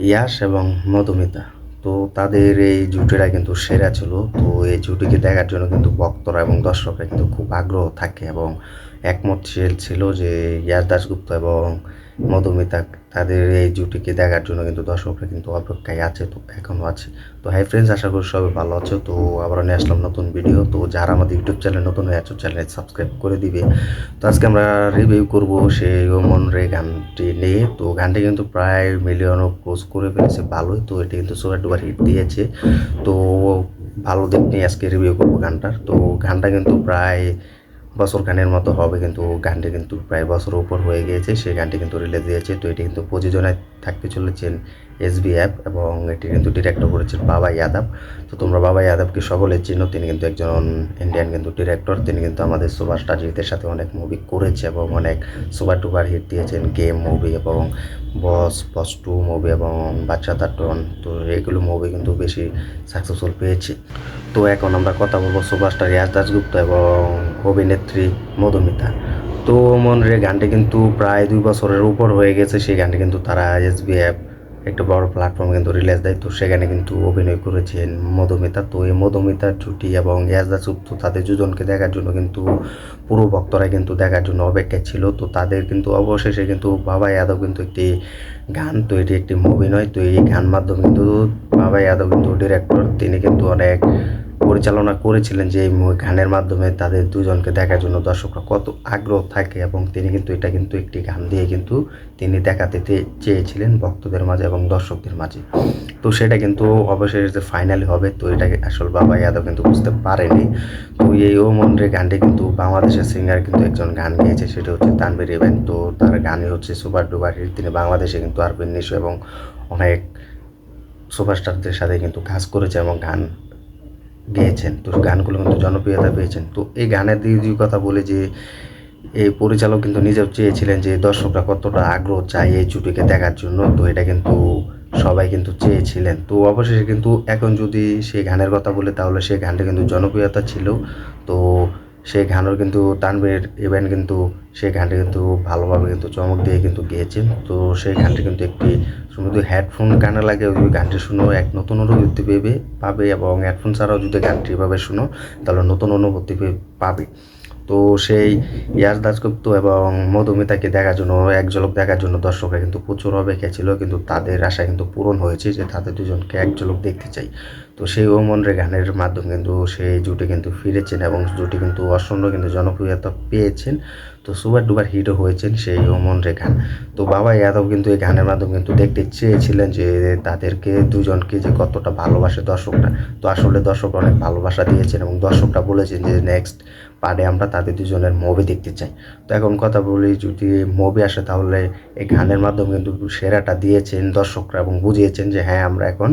ইয়াশ এবং মধুমিতা। তো তাদের এই জুটিরা কিন্তু সেরা ছিল। তো এই জুটিকে দেখার জন্য কিন্তু ভক্তরা এবং দর্শকরা কিন্তু খুব আগ্রহ থাকে এবং একমত ছিল- ছিল যে ইয়াস দাশগুপ্ত এবং মধুমিতা তাদের এই জুটিকে দেখার জন্য কিন্তু দর্শকরা কিন্তু অপেক্ষায় আছে, তো এখনও আছে। তো হাই ফ্রেন্ডস আশা করি সবাই ভালো আছো। তো আবার নিয়ে আসলাম নতুন ভিডিও তো যারা আমাদের ইউটিউব চ্যানেল নতুন হয়ে আছো চ্যানেল সাবস্ক্রাইব করে দিবে। তো আজকে আমরা রিভিউ করব সেই ওমন রে গানটি নিয়ে। তো গানটি কিন্তু প্রায় মিলিয়নও ক্রোজ করে ফেলেছে, ভালোই। তো এটি কিন্তু সুপার ডুপার হিট দিয়েছে। তো ভালো দিক নিয়ে আজকে রিভিউ করব গানটার। তো গানটা কিন্তু প্রায় বছর গানের মতো হবে কিন্তু গানটি কিন্তু প্রায় বছরের উপর হয়ে গিয়েছে, সেই গানটি কিন্তু রিলিজ দিয়েছে। তো এটি কিন্তু প্রযোজনায় থাকতে চলেছেন এসবিএফ এবং এটি কিন্তু ডিরেক্টর করেছেন বাবা ইয়াদব। তো তোমরা বাবা ইয়াদবকে সকলে চিনো, তিনি কিন্তু একজন ইন্ডিয়ান কিন্তু ডিরেক্টর তিনি কিন্তু আমাদের সুভাষটা জিতের সাথে অনেক মুভি করেছে এবং অনেক সুপার টুপার হিট দিয়েছেন গেম মুভি এবং বস বস টু মুভি এবং বাচ্চা তাটন তো এগুলো মুভি কিন্তু বেশি সাকসেসফুল পেয়েছে। তো এখন আমরা কথা বলব সুভাষটা রিয়াজ দাসগুপ্ত এবং অভিনেত্রী মধুমিতা তো মনের গানটি কিন্তু প্রায় দুই বছরের উপর হয়ে গেছে, সেই গানটি কিন্তু তারা এসবিএফ একটা বড় প্ল্যাটফর্মে কিন্তু রিলিজ দেয়। তো সেখানে কিন্তু অভিনয় করেছেন মধুমিতা। তো এই মধুমিতা ছুটি এবং ইয়াজদা সুপ্ত তাদের দুজনকে দেখার জন্য কিন্তু পুরো ভক্তরা কিন্তু দেখার জন্য অপেক্ষায় ছিল। তো তাদের কিন্তু অবশেষে কিন্তু বাবা যাদব কিন্তু একটি গান, তো এটি একটি মুভি নয় তো এই গান মাধ্যমে কিন্তু বাবা যাদব কিন্তু ডিরেক্টর তিনি কিন্তু অনেক পরিচালনা করেছিলেন যে গানের মাধ্যমে তাদের দুজনকে দেখার জন্য দর্শকরা কত আগ্রহ থাকে এবং তিনি কিন্তু এটা কিন্তু একটি গান দিয়ে কিন্তু তিনি দেখাতে চেয়েছিলেন ভক্তদের মাঝে এবং দর্শকদের মাঝে। তো সেটা কিন্তু অবশেষে ফাইনালি হবে, তো এটাকে আসল বাবা যাদব কিন্তু বুঝতে পারেনি। তো এই ও মন্দিরের গানটি কিন্তু বাংলাদেশের সিঙ্গার কিন্তু একজন গান গেয়েছে, সেটা হচ্ছে তানভীর ইভেন। তো তার গানই হচ্ছে সুপার ডুপার হিট। তিনি বাংলাদেশে কিন্তু আরবিন এবং অনেক সুপারস্টারদের সাথে কিন্তু কাজ করেছে এবং গান গেয়েছেন, তো গানগুলো কিন্তু জনপ্রিয়তা পেয়েছেন। তো এই গানের দিদি কথা বলে যে, এই পরিচালক কিন্তু নিজেও চেয়েছিলেন যে, দর্শকরা কতটা আগ্রহ চায় এই জুটিকে দেখার জন্য, তো এটা কিন্তু সবাই কিন্তু চেয়েছিলেন। তো অবশেষে কিন্তু এখন যদি সেই গানের কথা বলে, তাহলে সেই গানটা কিন্তু জনপ্রিয়তা ছিল। তো সেই গানের কিন্তু তানভীর ইভেন্ট কিন্তু সেই গানটি কিন্তু ভালোভাবে কিন্তু চমক দিয়ে কিন্তু গেয়েছেন তো সেই গানটি কিন্তু একটি শুধু হেডফোন কানে লাগে, ওই গানটি শুনো, এক নতুন অনুভূতি পেবে, পাবে এবং হেডফোন ছাড়াও যদি গানটি এভাবে শুনো, তাহলে নতুন অনুভূতি পাবে। তো সেই ইয়াস দাসগুপ্ত এবং মধুমিতাকে দেখার জন্য, এক ঝলক দেখার জন্য দর্শকরা কিন্তু প্রচুর অপেক্ষা ছিল, কিন্তু তাদের আশা কিন্তু পূরণ হয়েছে যে তাদের দুজনকে এক ঝলক দেখতে চাই। তো সেই ওমন রে গানের মাধ্যমে কিন্তু সেই জুটি কিন্তু ফিরেছেন এবং জুটি কিন্তু অসম্ভব কিন্তু জনপ্রিয়তা পেয়েছেন। তো সুপার ডুপার হিটও হয়েছেন সেই ওমন রে গান। তো বাবা যাদব কিন্তু এই গানের মাধ্যমে কিন্তু দেখতে চেয়েছিলেন যে তাদেরকে দুজনকে যে কতটা ভালোবাসে দর্শকরা। তো আসলে দর্শক অনেক ভালোবাসা দিয়েছেন এবং দর্শকরা বলেছেন যে নেক্সট পার্টে আমরা তাদের দুজনের মুভি দেখতে চাই। তো এখন কথা বলি যদি মুভি আসে তাহলে এই গানের মাধ্যমে কিন্তু সেরাটা দিয়েছেন দর্শকরা এবং বুঝিয়েছেন যে হ্যাঁ আমরা এখন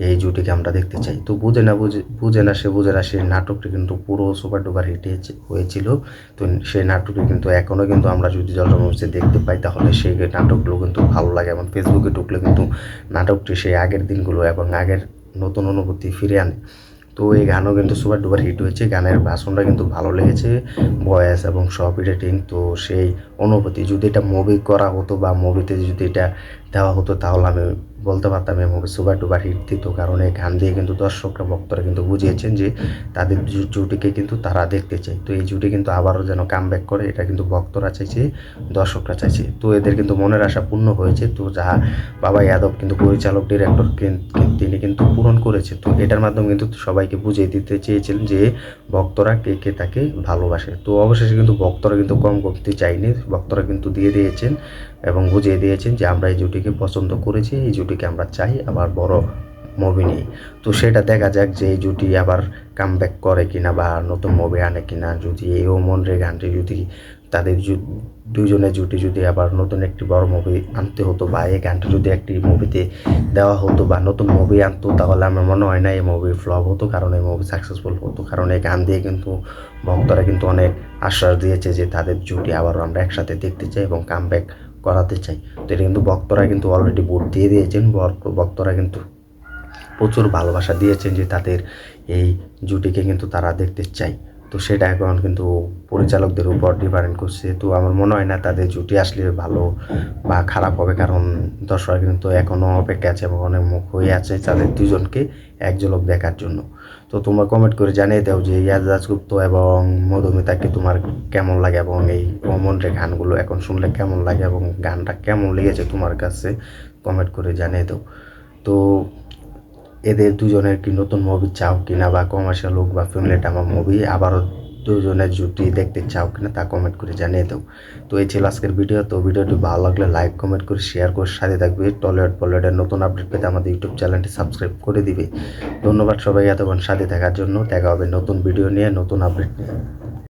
এই জুটিকে আমরা দেখতে চাই। তো বুঝে না বুঝে বুঝে না সে বুঝে না সেই নাটকটি কিন্তু পুরো সুপার ডুপার হিট হয়েছে- হয়েছিল। তো সেই নাটকটি কিন্তু এখনও কিন্তু আমরা যদি জলরমসে দেখতে পাই, তাহলে সেই নাটকগুলো কিন্তু ভালো লাগে। এবং ফেসবুকে ঢুকলে কিন্তু নাটকটি সেই আগের দিনগুলো এবং আগের নতুন অনুভূতি ফিরে আনে। তো এই গানও কিন্তু সুপার ডুপার হিট হয়েছে। গানের ভাষণটা কিন্তু ভালো লেগেছে ভয়েস এবং সব এডিটিং তো সেই অনুভূতি যদি এটা মুভি করা হতো বা মুভিতে যদি এটা দেওয়া হতো, তাহলে আমি বলতে পারতাম মুভি সুপার ডুপার হিট দিত, কারণ এই গান দিয়ে কিন্তু দর্শকরা, ভক্তরা কিন্তু বুঝিয়েছেন যে তাদের জুটিকে কিন্তু তারা দেখতে চায়। তো এই জুটি কিন্তু আবারও যেন কাম ব্যাক করে, এটা কিন্তু ভক্তরা চাইছে, দর্শকরা চাইছে। তো এদের কিন্তু মনের আশা পূর্ণ হয়েছে। তো যা বাবা যাদব কিন্তু পরিচালক ডিরেক্টর তিনি কিন্তু পূরণ করেছে। তো এটার মাধ্যমে কিন্তু সবাইকে বুঝিয়ে দিতে চেয়েছিলেন যে ভক্তরা কে কে তাকে ভালোবাসে। তো অবশেষে কিন্তু ভক্তরা কিন্তু কম করতে চায়নি ভক্তরা কিন্তু দিয়ে দিয়েছেন এবং বুঝিয়ে দিয়েছেন যে আমরা এই জুটিকে পছন্দ করেছি, এই জুটিকে আমরা চাই আবার বড় মুভি নেই তো সেটা দেখা যাক যে এই জুটি আবার কাম করে কিনা বা নতুন মুভি আনে কিনা। যদি এই ওমন রে গানটি যদি তাদের দুজনের জুটি যদি আবার নতুন একটি বড় মুভি আনতে হতো বা এই গানটি যদি একটি মুভিতে দেওয়া হতো বা নতুন মুভি আনতো, তাহলে আমার মনে হয় না এই মুভি ফ্লপ হতো, কারণ এই মুভি সাকসেসফুল হতো। কারণ এই গান দিয়ে কিন্তু ভক্তরা কিন্তু অনেক আশ্বাস দিয়েছে যে তাদের জুটি আবারও আমরা একসাথে দেখতে চাই এবং কাম করাতে চাই। তো এটা কিন্তু বক্তরা কিন্তু অলরেডি ভোট দিয়ে দিয়েছেন। বক্তরা কিন্তু প্রচুর ভালোবাসা দিয়েছেন যে তাদের এই জুটিকে কিন্তু তারা দেখতে চাই তো সেটা এখন কিন্তু পরিচালকদের উপর ডিপেন্ড করছে। তো আমার মনে হয় না তাদের জুটি আসলে ভালো বা খারাপ হবে কারণ দর্শকরা কিন্তু এখনও অপেক্ষা আছে এবং অনেক মুখ হয়ে আছে তাদের দুজনকে এক ঝলক দেখার জন্য। তো তোমরা কমেন্ট করে জানিয়ে দাও যে ইয়াজ দাসগুপ্ত এবং মধুমিতাকে তোমার কেমন লাগে এবং এই প্রমন্ডের গানগুলো এখন শুনলে কেমন লাগে এবং গানটা কেমন লেগেছে তোমার কাছে কমেন্ট করে জানিয়ে দাও। তো এদের দুজনের কি নতুন মুভি চাও কিনা বা কমার্শিয়াল হোক বা ফ্যামিলি ড্রামা মুভি আবারও দুজনের জুটি দেখতে চাও কিনা তা কমেন্ট করে জানিয়ে দাও। তো এই ছিল আজকের ভিডিও তো ভিডিওটি ভালো লাগলে লাইক কমেন্ট করে শেয়ার করে সাথে থাকবে। টলিউড পলেটের নতুন আপডেট পেতে আমাদের ইউটিউব চ্যানেলটি সাবস্ক্রাইব করে দিবে। ধন্যবাদ সবাই এতক্ষণ সাথে থাকার জন্য। দেখা হবে নতুন ভিডিও নিয়ে, নতুন আপডেট নিয়ে